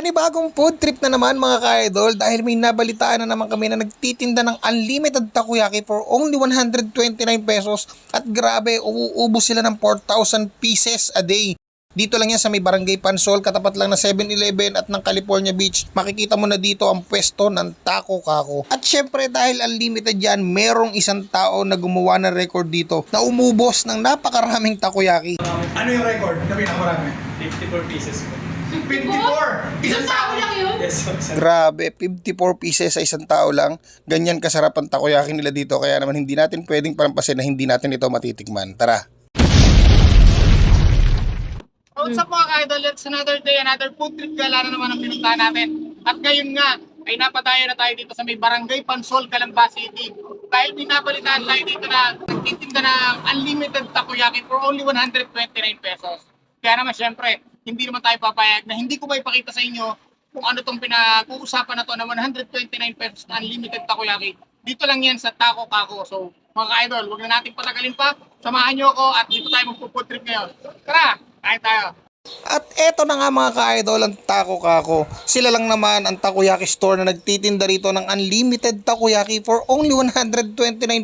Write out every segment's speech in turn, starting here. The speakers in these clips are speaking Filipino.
Panibagong food trip na naman mga ka-idol dahil may nabalitaan na naman kami na nagtitinda ng unlimited takoyaki for only 129 pesos at grabe uuubos sila ng 4,000 pieces a day. Dito lang yan sa may Barangay Pansol, katapat lang na 7-Eleven at ng California Beach. Makikita mo na dito ang pwesto ng Taco Kako. At syempre dahil unlimited yan, merong isang tao na gumawa ng record dito na umubos ng napakaraming takoyaki. Ano yung record na pinakamarami? 54 pieces po. 54! Isang tao lang yun? Yes, sir. Grabe, 54 pieces sa isang tao lang. Ganyan kasarap ang takoyaki nila dito. Kaya naman hindi natin pwedeng palampasin na hindi natin ito matitikman. Tara! What's up mga ka-idol? It's another day, another food trip gala na naman ang pinuntahan natin. At ngayon nga, ay napadayo na tayo dito sa may Barangay Pansol, Calamba City. Dahil binabalitaan tayo dito na nagtitinda ng unlimited takoyaki for only 129 pesos. Kaya naman syempre, hindi naman tayo papayag na hindi ko ba ipakita sa inyo kung ano tong pinag-uusapan na to na 129 pesos na unlimited takoyaki. Dito lang yan sa Taco Kako. So, mga ka-idol, huwag na natin patagalin pa. Samahan nyo ako at dito tayo magpo-food trip ngayon. Tara, kain tayo. At eto na nga mga ka-idol ang Taco Kako. Sila lang naman ang takoyaki store na nagtitinda rito ng unlimited takoyaki for only 129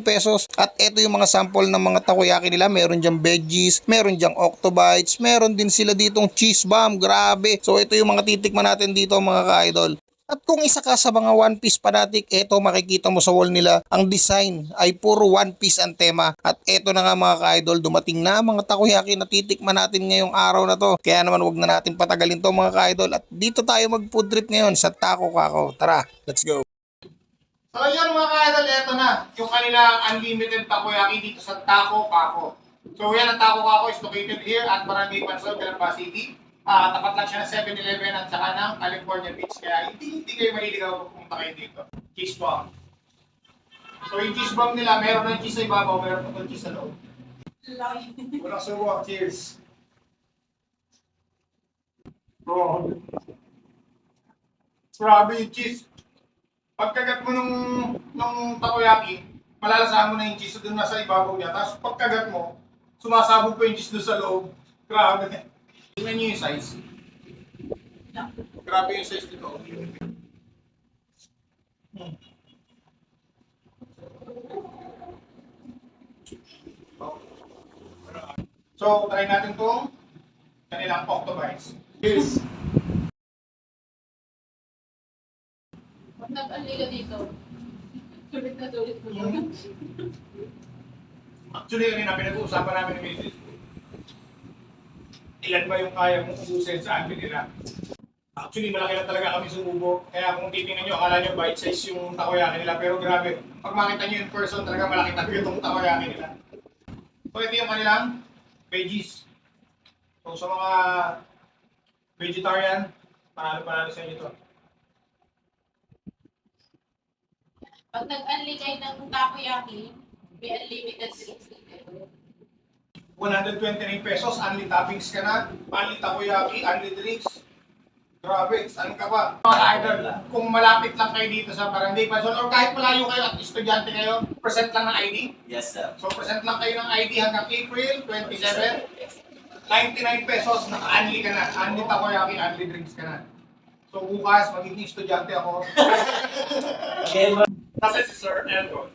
pesos. At eto yung mga sample ng mga takoyaki nila. Meron dyang veggies, meron dyang octobites, meron din sila ditong cheese bomb. Grabe. So ito yung mga titikman natin dito mga ka-idol. At kung isa ka sa mga one piece fanatic, eto makikita mo sa wall nila, ang design ay puro one piece ang tema. At eto na nga mga ka-idol, dumating na mga takoyaki na titikman natin ngayong araw na to. Kaya naman wag na natin patagalin to mga ka-idol. At dito tayo mag food trip ngayon sa Taco Kako. Tara, let's go! So yun mga ka-idol, eto na. Yung kanilang unlimited takoyaki dito sa Taco Kako. So yan ang Taco Kako is located here at Barangay Pansol, Calamba City. Ah, tapat lang siya ng 7-Eleven at saka ng California Beach. Kaya hindi, hindi kayo maliligaw kung kayo dito. Cheese bomb. So yung cheese bomb nila, meron ng cheese sa ibabaw, meron pa cheese sa loob. Walang subo. Cheers. Bro. Grabe yung cheese. Pagkagat mo nung, nung takoyaki, malalasahan mo na yung cheese doon nasa ibabaw niya. Tapos pagkagat mo, sumasabog pa yung cheese doon sa loob. Grabe. Tingnan niyo yung size. Grabe yung size nito. Hmm. So, try natin tong kanilang octobites. Cheers! Nag-unli ka dito. Sulit na sulit mo yun. Actually, kanina pinag-uusapan namin ni Mrs. Ilan ba yung kaya mong ubusin sa amin nila? Actually, malaki lang talaga kami sumubo. Kaya kung titingnan nyo, akala nyo bite size yung takoyaki nila. Pero grabe, pag makita nyo in person, talaga malaki talaga itong takoyaki nila. So, ito yung kanilang veggies. So, sa mga vegetarian, panalo-panalo sa inyo to. Pag nag-unli kayo ng takoyaki, may unlimited drinks dito. 129 pesos, only toppings ka na, only takoyaki, only drinks. Grabe, saan ka ba? Mga idol, kung malapit lang kayo dito sa Barangay Pansol or kahit malayo kayo at estudyante kayo, present lang ng ID. Yes, sir. So present lang kayo ng ID hanggang April 27. 99 pesos, naka-unli ka na. Unli takoyaki, unli drinks ka na. So bukas, magiging estudyante ako. Kasi si Sir Elton,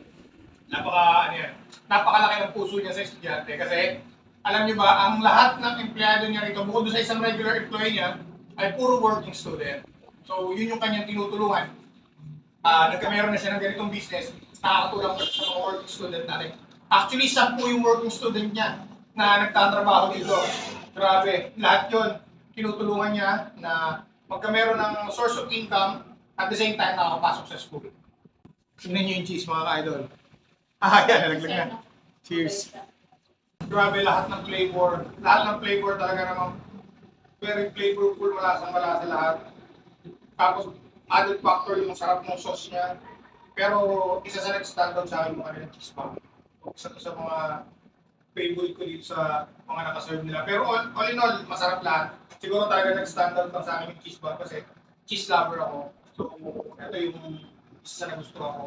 napaka, ano yan, napakalaki ng puso niya sa estudyante kasi alam niyo ba, ang lahat ng empleyado niya rito, bukod sa isang regular employee niya, ay puro working student. So, yun yung kanyang tinutulungan. Ah, nagkameron na siya ng ganitong business, nakakatulong sa mga working student natin. Actually, sampu yung working student niya na nagtatrabaho dito. Grabe, lahat yun, tinutulungan niya na magkameron ng source of income at the same time nakakapasok sa school. Tingnan niyo yung cheese mga ka-idol. Ah, yan, nalaglag na. Cheers. Grabe, lahat ng flavor. Lahat ng flavor talaga naman. Very flavorful, malasang malasa lahat. Tapos, added factor yung sarap ng sauce niya. Pero, isa sa nag-standout sa akin ano yung cheese bomb. Isa sa mga favorite ko dito sa mga nakaserve nila. Pero all, all in all, masarap lahat. Siguro talaga nag-standout lang sa akin yung cheese bomb kasi cheese lover ako. So, ito yung isa na gusto ako.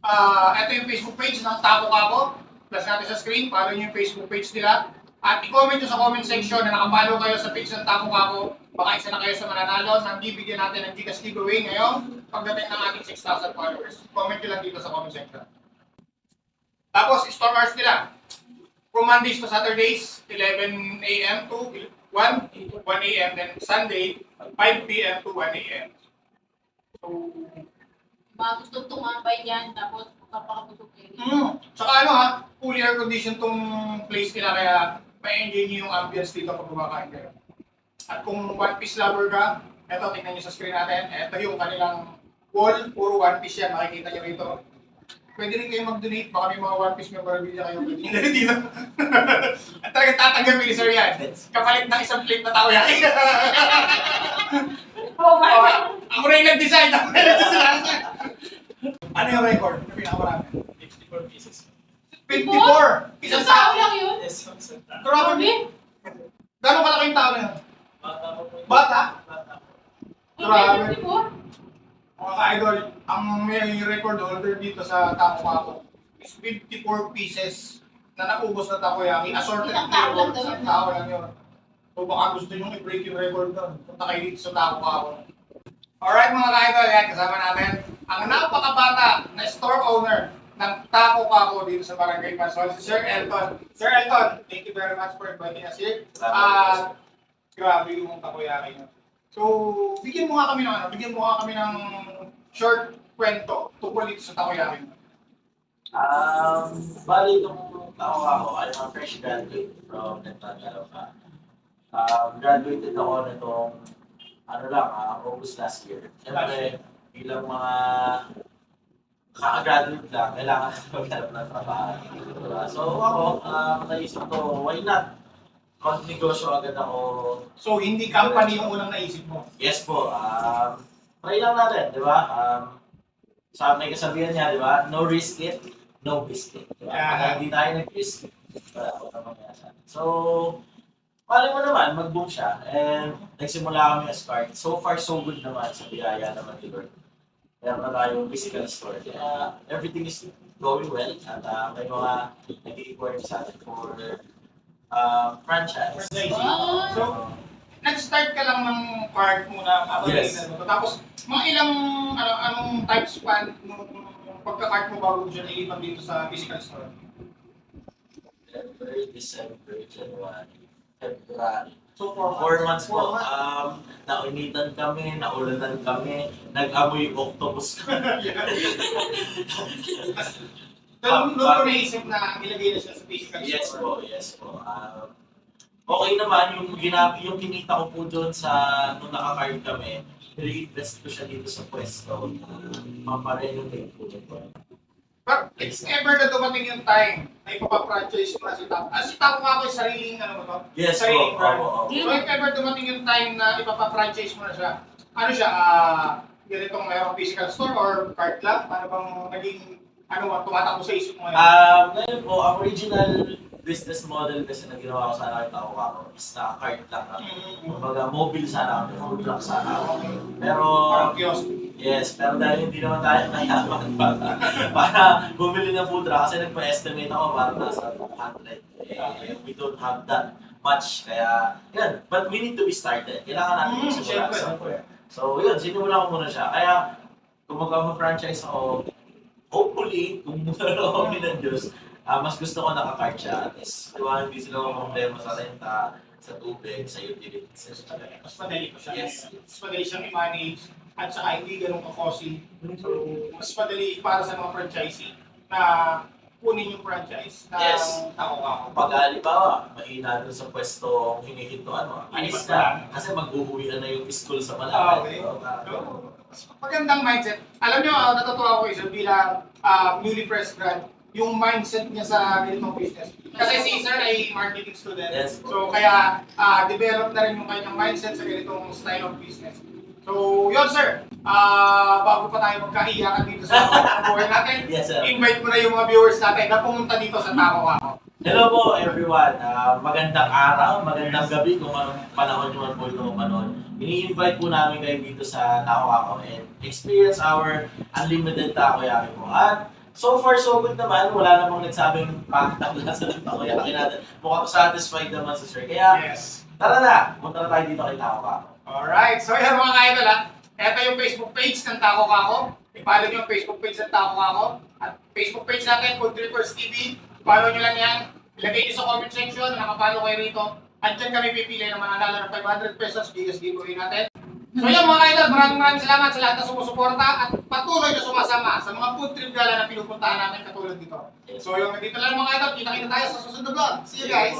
Ah, ito yung Facebook page ng Taco Kako. Plus natin sa screen, follow niyo yung Facebook page nila. At i-comment nyo sa comment section na nakapalo kayo sa page ng Taco Kako. Baka isa na kayo sa mananalo ng bibigyan natin ng Gcash giveaway ngayon pagdating ng ating 6,000 followers. Comment nyo lang dito sa comment section. Tapos, store hours nila. From Mondays to Saturdays, 11 a.m. to 1, 1 a.m. Then Sunday, 5 p.m. to 1 a.m. So, Mga gusto tumambay dyan, tapos kapakabusog kayo. Mm. Tsaka ano ha, fully air conditioned tong place nila kaya may enjoy niyo yung ambience dito pag kumakain kayo. At kung One Piece lover ka, eto tingnan niyo sa screen natin, eto yung kanilang wall, puro One Piece yan, makikita niyo rito. Pwede rin kayo mag-donate, baka may mga One Piece memorabilia kayo pwede nyo dito. At talagang tatanggapin ni Sir yan. Kapalit ng isang plate na tao yan. Oh my God! ako rin yung nag-design. Ako rin yung nag-design. Ano yung record na pinakamarami? 54 pieces. 54! Isang tao! tao lang yun? Yes, isang tao. Grabe! Gano'ng kalaki yung tao na yun? Bata po po. Bata? Bata po. Grabe. Okay, 54. Mga ka-idol, ang may record holder dito sa Taco Kako is 54 pieces na naubos na takoyaki. Assorted Isang tao lang flavor. Isang tao lang yun. So baka gusto nyo i-break yung record doon. Punta kayo dito sa Taco Kako. Alright mga ka-idol, yan, kasama natin ang napakabata na store owner ng Taco Kako dito sa Barangay Pasol, si Sir Elton. Sir Elton, thank you very much for inviting us here. At grabe yung takoyaki nyo. So, bigyan mo nga kami ng ano, bigyan mo nga kami ng short kwento tungkol dito sa takoyaki. Um, bali itong tao ako, I'm a fresh graduate from Nagtagalaw Um, graduated ako nitong, ano lang, ah, August last year. Siyempre, bilang mga kaka-graduate lang, kailangan maghanap ng trabaho. Diba? So ako, um, naisip ko, why not? Mag-negosyo agad ako So, hindi company yung unang naisip mo. Yes po. Um, try lang natin, di ba? Um, sa may kasabihan niya, di ba? No risk it, no biscuit. Di ba? Yeah. Kaya hindi tayo nag-risk, wala ko naman. So, pali mo naman, mag-boom siya. And nagsimula kami as start. So far, so good naman sa biyaya naman ni Lord. Meron na tayong physical store. Kaya everything is going well. At uh, may mga nag-inquire sa atin for uh, franchise. Ah. So, nag-start ka lang ng cart muna. Yes. Mo. Tapos, mga ilang, ano, anong time span nung pagka-cart mo bago mo siya nailipan dito sa physical store? February, December, January, February. So, four months. Four months Four po. Um, naunitan kami, naulanan kami, nag-amoy octopus kami. Doon doon ko naisip na ilagay na siya sa physical yes store. po, yes po. Um, okay naman, yung, ginab yung kinita ko po doon sa, nung naka-card kami, i-invest ko siya dito sa pwesto. Uh, Maparenovate po Pero if ever na dumating yung time na ipapapranchise mo na si Taco. Ah, nga ako yung sariling ano mo to? Yes po, Sariling brand. opo, opo. So if ever dumating yung time na ipapapranchise mo na siya, ano siya, ah, ganitong mayroong physical store or cart lang? Ano bang naging, ano ba, tumatakbo sa isip mo ngayon? Um, ngayon po, ang original business model kasi na ginawa ko sa akin ako ako is naka-card lang kami. Mm, Kumbaga, mobile sana kami, food truck sana kami. Pero, Parang kiosk. Yes, pero dahil hindi naman tayo nayaman para, para bumili ng food truck kasi nagpa-estimate ako para nasa 200. Eh, we don't have that much. Kaya, yun. But we need to be started. Kailangan natin Mm, magsimula somewhere. So, yun. Sinimula ko muna siya. Kaya, kung mag-franchise ako, hopefully, kung muna kami ng Diyos, ah, mas gusto ko naka-card siya. At least, di ba, hindi sila problema sa renta, sa tubig, sa utilities. Mas madali ko siya. Yes. Mas madali siyang i-manage at saka hindi ganun ka-costly. So, mas madali para sa mga franchisee na kunin yung franchise na Yes. Taco Kako. Pag halimbawa, mahina dun sa pwesto hinihinto ano, alis na. Kasi mag-uuwian na yung school sa Ah, malapit. okay. no? Ah, So, mas magandang mindset. Alam nyo, uh, natutuwa ko isa bilang ah, newly press grad, yung mindset niya sa ganitong business. Kasi si Sir ay marketing student. Yes. So, kaya ah, develop na rin yung kanyang mindset sa ganitong style of business. So, yun sir, Ah, bago pa tayo magkaiyakan dito sa buhay natin, Yes, sir. invite mo na yung mga viewers natin na pumunta dito sa Taco Kako. Hello po everyone. Ah, magandang araw, magandang gabi kung anong panahon nyo man po ito manood. Ini-invite po namin kayo dito sa Taco Ako and experience our unlimited takoyaki po. At So far, so good naman. Wala namang nagsabing pangit ang lasa ng takoyaki natin. Mukhang satisfied naman si Sir. Kaya, Yes. tara na. Punta na tayo dito kay Tao Kako. Alright, so yan mga ka-idol ha. Ito yung Facebook page ng Taco Kako. I-follow nyo yung Facebook page ng Taco Kako. At Facebook page natin, Food Trippers TV. Follow nyo lang yan. Ilagay nyo sa comment section, nakapalo kayo rito. At dyan kami pipili ng mananalo ng 500 pesos bigas giveaway natin. So yan mga ka-idol, maraming maraming salamat sa lahat na sumusuporta at patuloy na sumasama sa mga food trip gala na pinupuntahan natin katulad dito. So yung nandito lang mga ka-idol, kita-kita tayo sa susunod na vlog. See you guys!